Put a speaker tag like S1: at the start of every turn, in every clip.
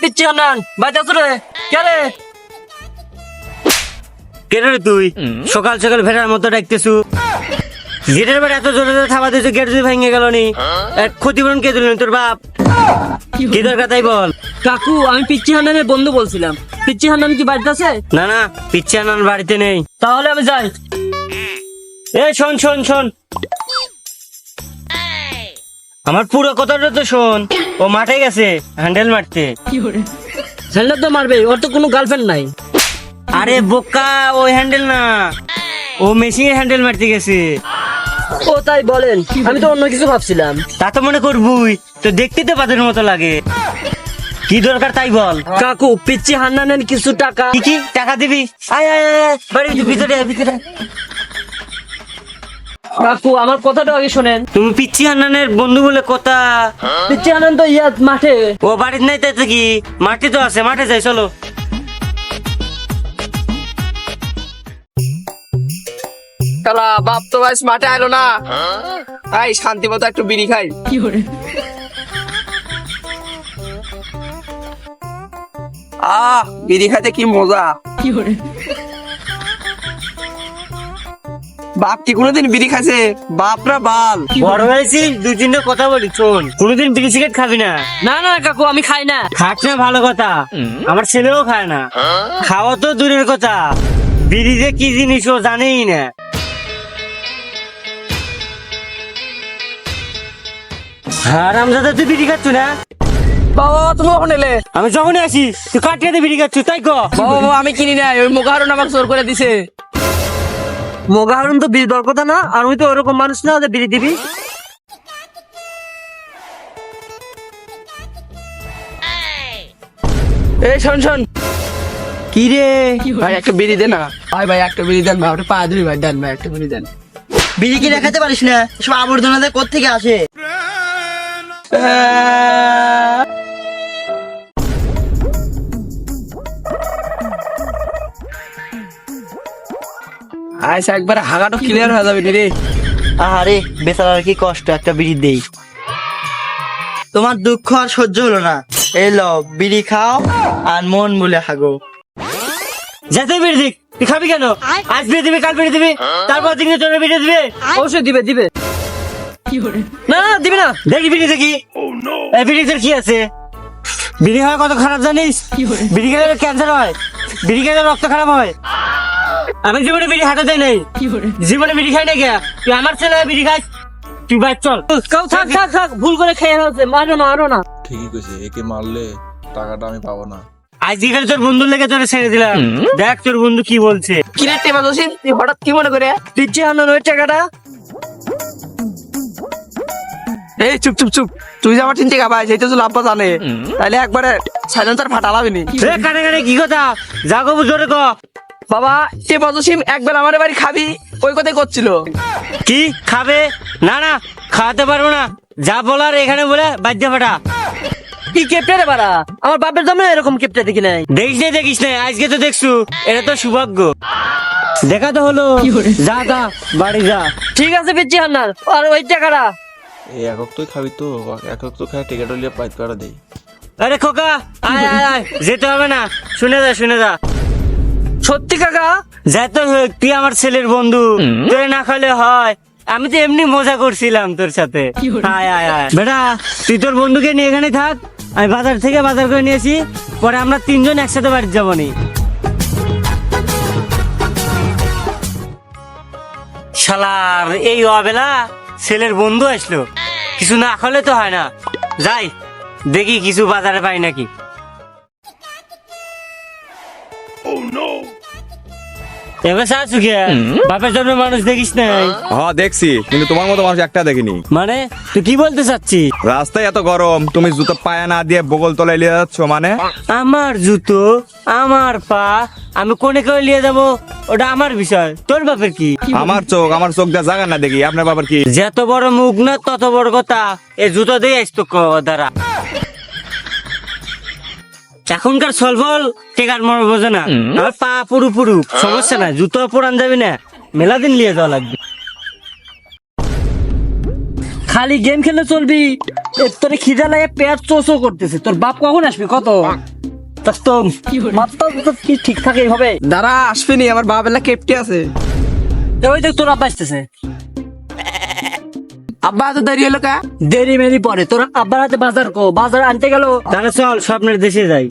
S1: পিচ্ছি রে?
S2: তুই? সকাল সকাল ভেড়ার মতো ডাকতেছু। গেটের এত জোরে জোরে থাবা দিয়েছে গেট যদি ভেঙে গেল নি। ক্ষতিপূরণ কে দিলেন তোর বাপ? কি দরকার তাই বল?
S1: কাকু আমি পিচ্ছি হান্নানের বন্ধু বলছিলাম। পিচ্ছি হান্নান কি বাড়িতে আছে?
S2: না না পিচ্ছি আনান বাড়িতে নেই।
S1: তাহলে আমি যাই।
S2: এ শোন শোন শোন। আমার পুরো কথাটা তো শোন। ও মাঠে গেছে হ্যান্ডেল মারতে।
S1: ছেলেটা তো মারবে ওর তো কোনো গার্লফ্রেন্ড নাই।
S2: আরে বোকা ওই হ্যান্ডেল না। ও মেশিনের হ্যান্ডেল মারতে গেছে।
S1: ও তাই বলেন আমি তো অন্য কিছু ভাবছিলাম।
S2: তা তো মনে করবুই তো দেখতে তো পাদের মতো লাগে। কি দরকার তাই বল।
S1: কাকু পিচ্ছি হান্নানের কিছু টাকা।
S2: কি টাকা দিবি? আয় আয় আয়, বাড়ি ভিতরে ভিতরে।
S1: কাকু আমার কথাটা আগে শোনেন।
S2: তুমি পিচ্ছি হান্নানের বন্ধু বলে কথা।
S1: পিচ্ছি হান্নান তো ইয়া মাঠে।
S2: ও বাড়িতে নাই তাই তো কি? মাঠে তো আছে মাঠে যাই চলো।
S3: শালা বাপ তো ভাই মাঠে আইলো না। তাই শান্তি মতো একটু বিড়ি খাই। আহ বিড়ি খাইতে কি মজা। বাপ কি কোনোদিন বিড়ি খাইছে? বাপরা বাল।
S2: বড় হয়েছি দুই তিনটে কথা বলি শোন। কোনোদিন বিড়ি সিগারেট খাবি না।
S1: না না কাকু আমি খাই না।
S2: খাস না ভালো কথা। আমার ছেলেও খায় না। খাওয়া তো দূরের কথা। বিড়ি যে কি জিনিস ও জানেই না। হারাম দাদা তুই বিড়ি খাচ্ছ না?
S3: বাবা তুমি কখন এলে?
S2: আমি যখনই আসি তুই কাটিয়াতে বিড়ি খাচ্ছ তাই কো?
S3: বাবা আমি কিনি নাই ওই মুখারুন আমাকে জোর করে দিছে।
S1: মোগা হারুন তো বিড়ি দেওয়ার কথা না আর আমি তো ওরকম মানুষ না যে বিড়ি দিবি।
S3: এই শোন শোন।
S2: কি রে?
S3: ভাই একটা বিড়ি দে না। ভাই ভাই একটা বিড়ি দেন ভাই ওটা পা ধরি ভাই দেন ভাই একটা বিড়ি দেন।
S4: বিড়ি কি দেখাতে পারিস না? সব আবর্জনাতে কোথেকে আসে?
S3: আচ্ছা একবার হাগাটো ক্লিয়ার হয়ে যাবে রে।
S4: আরে বেচারার কি কষ্ট একটা বিড়ি দেই। তোমার দুঃখ আর সহ্য হলো না। এই বিড়ি খাও আর মন বলে হাগো।
S2: যেতে বিড়ি দিক তুই খাবি কেন? আজ বিড়ি দিবি কাল বিড়ি দিবি তারপর দিন তোর বিড়ি দিবি।
S1: অবশ্যই দিবে দিবে। না না দিবি না।
S2: দেখি বিড়ি দেখি। এই বিড়ি তোর কি আছে? বিড়ি হওয়া কত খারাপ জানিস? বিড়ি খেলে ক্যান্সার হয়। বিড়ি খেলে রক্ত খারাপ হয়। আমি জীবনে বিড়ি হাঁটা দেয় নাই। জীবনে বিড়ি খাই না কে? তুই আমার ছেলে বিড়ি খাস তুই বাইর চল।
S1: কাউ থাক থাক থাক ভুল করে খেয়ে হচ্ছে মারো না মারো না।
S5: ঠিকই কইছে একে মারলে টাকাটা আমি পাবো না।
S2: আজকে তোর বন্ধুর লেগে তোরে ছেড়ে দিলাম। দেখ তোর বন্ধু কি বলছে।
S3: কি রে দোষী? তুই হঠাৎ কি মনে করে?
S1: হান্নান ওই টাকাটা?
S3: এই চুপ চুপ চুপ। তুই যে আমার চিনতে গাবাই সেটা তো লাভবা জানে। তাহলে একবারে সাইলেন্সার ফাটালাবি নি।
S2: এ, কানে কানে কি কথা? যা কব জোরে ক।
S3: বাবা টেপা দোষী একবার আমার বাড়ি খাবি? ওই কথাই করছিল।
S2: কি খাবে? না না খাওয়াতে পারব না। যা বলার এখানে বলে বাদ্য ফাটা।
S1: কি কেপটা রে বাড়া? আমার বাপের জন্য এরকম কেপটা দেখি নাই।
S2: দেখিস না দেখিস না আজকে তো দেখছু এটা তো সৌভাগ্য। দেখা তো হলো। যা যা বাড়ি যা।
S1: ঠিক আছে পিচ্ছি হান্নান আর ওই টাকাটা।
S5: এই একক তুই খাবি তো একক তো খাই টিকিট লিয়ে পাইত করে দেই।
S2: আরে খোকা আয় আয় আয় যেতে হবে না। শুনে যা শুনে যা।
S1: সত্যি কাকা?
S2: যাতে হোক তুই আমার ছেলের বন্ধু। তোরে না খালে হয়। আমি তো এমনি মজা করছিলাম তোর সাথে। আয় আয় আয়। বেটা তুই তোর বন্ধুকে নিয়ে এখানে থাক। আমি বাজার থেকে বাজার করে নিয়েছি পরে আমরা তিনজন একসাথে বাড়ি যাব নি শালার এই অবেলা ছেলের বন্ধু আসলো। কিছু না খালে তো হয় না। যাই দেখি কিছু বাজারে পাই নাকি। এবার শাশু কে? বাপের জন্য মানুষ দেখিস নাই।
S6: হ্যাঁ দেখছি কিন্তু তোমার মতো মানুষ একটা দেখিনি।
S2: মানে তুই কি বলতে
S6: রাস্তায় এত গরম তুমি জুতো পায়ে না দিয়ে বগল তলায় নিয়ে যাচ্ছ মানে?
S2: আমার জুতো আমার পা আমি কোনে করে নিয়ে যাব? ওটা আমার বিষয়। তোর বাপের কি?
S6: আমার চোখ আমার চোখ দিয়ে জায়গা না দেখি আপনার বাবার কি?
S2: যত বড় মুখ না তত বড় কথা। এ জুতো দিয়ে আসতো ক- দ্বারা এখনকার সলফল টেকার মনে বোঝে না। আমার পা পুরু পুরু। সমস্যা না জুতো পরান যাবি না মেলা দিন নিয়ে যাওয়া লাগবে।
S1: খালি গেম খেলে চলবি
S2: তোর খিদা লাগে পেঁয়াজ চোচো করতেছে। তোর বাপ কখন আসবি কত? তা তো তো কি ঠিক থাকে এইভাবে?
S3: দাঁড়া আসবেনি আমার বাবেলা কেপটি আছে।
S2: ওই দেখ তোর আব্বা আসতেছে।
S3: আব্বা এত দেরি হলো কা?
S2: দেরি মেরি পরে তোর আব্বার হাতে বাজার কো বাজার আনতে গেল। তাহলে চল স্বপ্নের দেশে যাই।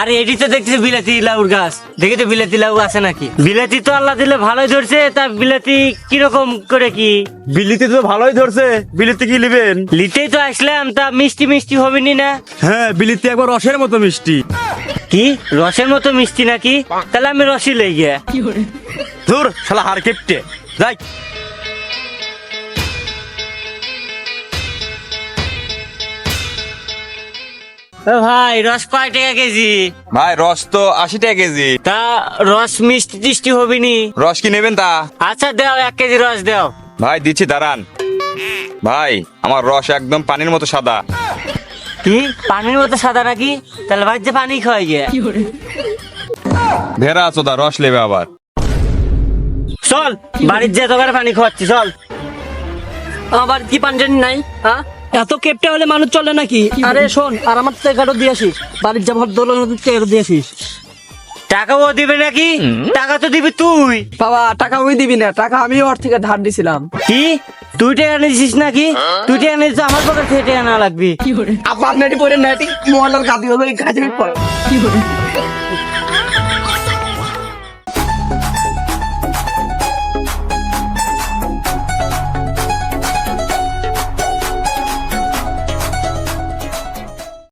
S2: আরে এটি তো দেখছি বিলাতি লাউর গাছ। দেখি তো বিলাতি লাউ আছে নাকি? বিলাতি তো আল্লাহ দিলে ভালোই ধরছে তা বিলাতি কীরকম করে কি?
S6: বিলিতে তো ভালোই ধরছে বিলিতে কি নেবেন
S2: লিতেই তো আসলাম তা মিষ্টি মিষ্টি হবে নি? না
S6: হ্যাঁ বিলিতে একবার রসের মতো মিষ্টি।
S2: কি? রসের মতো মিষ্টি নাকি? তাহলে আমি রসই লই গিয়া।
S6: ধুর শালা হার কেপটে যাই।
S2: ভাই রস কয় টাকা কেজি?
S6: ভাই রস তো আশি টাকা কেজি।
S2: তা রস মিষ্টি টিষ্টি হবে নি
S6: রস কি নেবেন তা?
S2: আচ্ছা দাও এক কেজি রস দাও।
S6: ভাই দিচ্ছি দাঁড়ান। ভাই আমার রস একদম পানির মতো সাদা।
S2: কি? পানির মতো সাদা নাকি? তাহলে ভাই যে পানি খাওয়াই গিয়া
S6: ভেড়া দা রস নেবে আবার।
S2: চল বাড়ির যে দোকানে পানি খাওয়াচ্ছি চল। আমার কি পাঞ্জানি নাই হ্যাঁ? এত কেপটা হলে মানুষ চলে নাকি? আরে শোন আর আমার টাকাটা দিয়ে আসিস। বাড়ির যাবার দোলন টাকাটা দিয়ে আসিস। টাকা ও দিবে নাকি? টাকা তো দিবি তুই।
S3: বাবা টাকা ওই দিবি না। টাকা আমি ওর থেকে ধার দিছিলাম।
S2: কি? তুই টাকা নিয়েছিস নাকি? তুই টাকা নিয়েছিস আমার পকেট থেকে টাকা না লাগবি।
S3: আব্বা আপনারই পরে নেটি মহলার গাদি হবে গাছের পর